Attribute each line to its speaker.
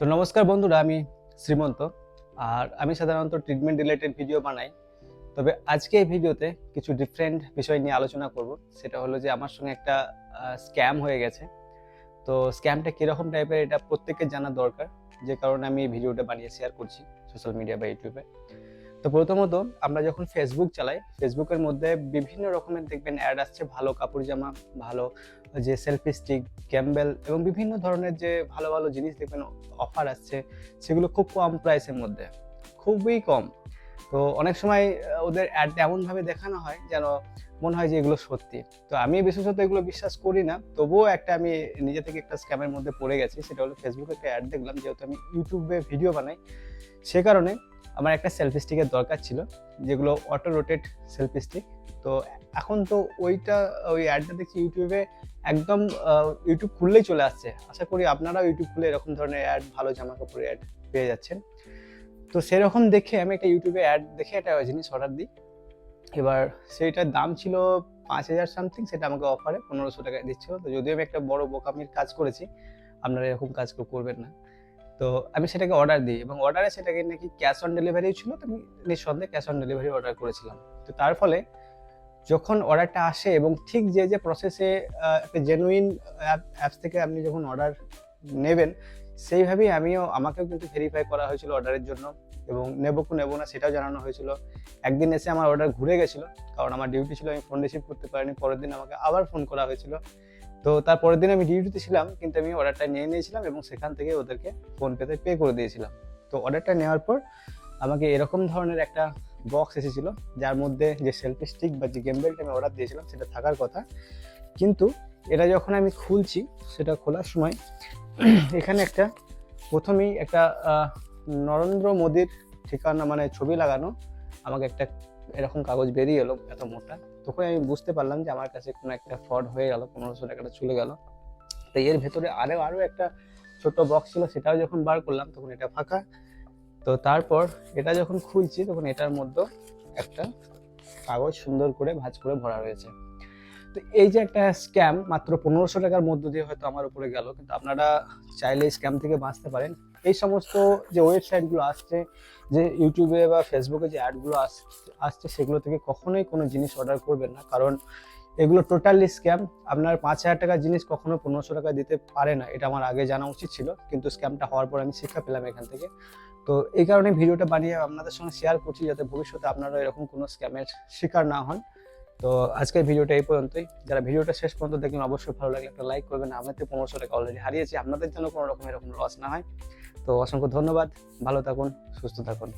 Speaker 1: তো নমস্কার বন্ধুরা, আমি শ্রীমন্ত। আর আমি সাধারণত ট্রিটমেন্ট রিলেটেড ভিডিও বানাই। তবে আজকে এই ভিডিওতে কিছু ডিফারেন্ট বিষয় নিয়ে আলোচনা করব। সেটা হলো যে আমার সঙ্গে একটা স্ক্যাম হয়ে গেছে। তো স্ক্যামটা কীরকম টাইপের এটা প্রত্যেকের জানা দরকার। যে কারণে আমি এই ভিডিওটা বানিয়ে শেয়ার করছি সোশ্যাল মিডিয়া বা ইউটিউবে তো প্রথমত আমরা যখন ফেসবুক চালাই ফেসবুকের মধ্যে বিভিন্ন রকমের দেখবেন অ্যাড আসছে, ভালো কাপড় জামা, ভালো যে সেলফি স্টিক ক্যাম্বেল এবং বিভিন্ন ধরনের যে ভালো ভালো জিনিস দেখবেন অফার আসছে, সেগুলো খুব কম প্রাইসের মধ্যে, খুবই কম। তো অনেক সময় ওদের অ্যাড এমনভাবে দেখানো হয় যেন মনে হয় যে এগুলো সত্যি। তো আমি বিশেষত এগুলো বিশ্বাস করি না। তবুও একটা আমি নিজে থেকে একটা স্ক্যামের মধ্যে পড়ে গেছি। সেটা হলো ফেসবুকে একটা অ্যাড দেখলাম, যেহেতু আমি ইউটিউবে ভিডিও বানাই। সে কারণে আমার একটা সেলফি স্টিকের দরকার ছিল, যেগুলো অটো রোটেট সেলফি স্টিক তো এখন তো ওইটা, ওই অ্যাডটা দেখছি ইউটিউবে একদম ইউটিউব খুললেই চলে আসছে। আশা করি আপনারাও ইউটিউব খুলে এরকম ধরনের অ্যাড ভালো জামা কাপড়ের অ্যাড পেয়ে যাচ্ছেন। তো সেরকম দেখে আমি একটা ইউটিউবে অ্যাড দেখে একটা জিনিস অর্ডার দিই। এবার সেইটার দাম ছিল পাঁচ হাজার সামথিং সেটা আমাকে অফারে পনেরোশো টাকায় দিচ্ছিল। তো যদিও আমি একটা বড় বোকামির কাজ করেছি, আপনারা এরকম কাজ কেউ করবেন না। তো আমি সেটাকে অর্ডার দিই এবং অর্ডারে সেটাকে নাকি ক্যাশ অন ডেলিভারি ছিল, তো আমি নিঃসন্দেহে ক্যাশ অন ডেলিভারি অর্ডার করেছিলাম। তো তার ফলে যখন অর্ডারটা আসে এবং ঠিক যে যে প্রসেসে একটা জেনুইন অ্যাপস থেকে আপনি যখন অর্ডার নেবেন সেইভাবেই আমিও, আমাকেও কিন্তু ভেরিফাই করা হয়েছিল অর্ডারের জন্য এবং নেব কি নেব না সেটাও জানানো হয়েছিল। একদিন এসে আমার অর্ডার ঘুরে গেছিল, কারণ আমার ডিউটি ছিল, আমি ফোন রিসিভ করতে পারিনি। পরের দিন আমাকে আবার ফোন করা হয়েছিল। তো তার পরের দিন আমি ডিউটিতে ছিলাম, কিন্তু আমি অর্ডারটা নিয়ে নিয়েছিলাম এবং সেখান থেকে ওদেরকে ফোন পেতে পে করে দিয়েছিলাম। তো অর্ডারটা নেওয়ার পর আমাকে এরকম ধরনের একটা বক্স এসেছিল, যার মধ্যে যে সেলফি স্টিক বা যে গেমবেলটা আমি অর্ডার দিয়েছিলাম, সেটা থাকার কথা। কিন্তু এটা যখন আমি খুলছি, সেটা খোলার সময় এখানে একটা, প্রথমেই একটা নরেন্দ্র মোদীর ঠিকানা মানে ছবি লাগানো, আমাকে একটা এরকম কাগজ বেরিয়ে এলো এত মোটা। তখন আমি বুঝতে পারলাম যে আমার কাছে কোনো একটা ফ্রড হয়ে গেল পনেরোশো টাকাটা চলে গেল। তো এর ভেতরে আরও আরও একটা ছোট বক্স ছিল, সেটাও যখন বার করলাম, তখন এটা ফাঁকা। তো তারপর এটা যখন খুলছি, তখন এটার মধ্যে একটা কাগজ সুন্দর করে ভাঁজ করে ভরা রয়েছে। তো এই যে একটা স্ক্যাম মাত্র পনেরোশো টাকার মধ্য দিয়ে হয়তো আমার উপরে গেল, কিন্তু আপনারা চাইলে স্ক্যাম থেকে বাঁচতে পারেন। এই সমস্ত যে ওয়েবসাইটগুলো আসছে, যে ইউটিউবে বা ফেসবুকে যে অ্যাডগুলো আসছে, সেগুলো থেকে কখনোই কোনো জিনিস অর্ডার করবেন না। কারণ এগুলো টোটালি স্ক্যাম আপনার পাঁচ হাজার টাকার জিনিস কখনো পনেরোশো টাকা দিতে পারে না। এটা আমার আগে জানা উচিত ছিল, কিন্তু স্ক্যামটা হওয়ার পর আমি শিক্ষা পেলাম এখান থেকে। তো এই কারণে ভিডিওটা বানিয়ে আপনাদের সঙ্গে শেয়ার করছি, যাতে ভবিষ্যতে আপনারা এরকম কোনো স্ক্যামের শিকার না হন। তো আজকের ভিডিওটা এই পর্যন্তই। যারা ভিডিওটা শেষ পর্যন্ত দেখলেন, অবশ্যই ভালো লাগলে একটা লাইক করবেন। আমাদের পনেরোশো টাকা অলরেডি হারিয়েছি। আপনাদের জন্য কোনো রকম এরকম লস না হয়। তো অসংখ্য ধন্যবাদ। ভালো থাকুন, সুস্থ থাকুন।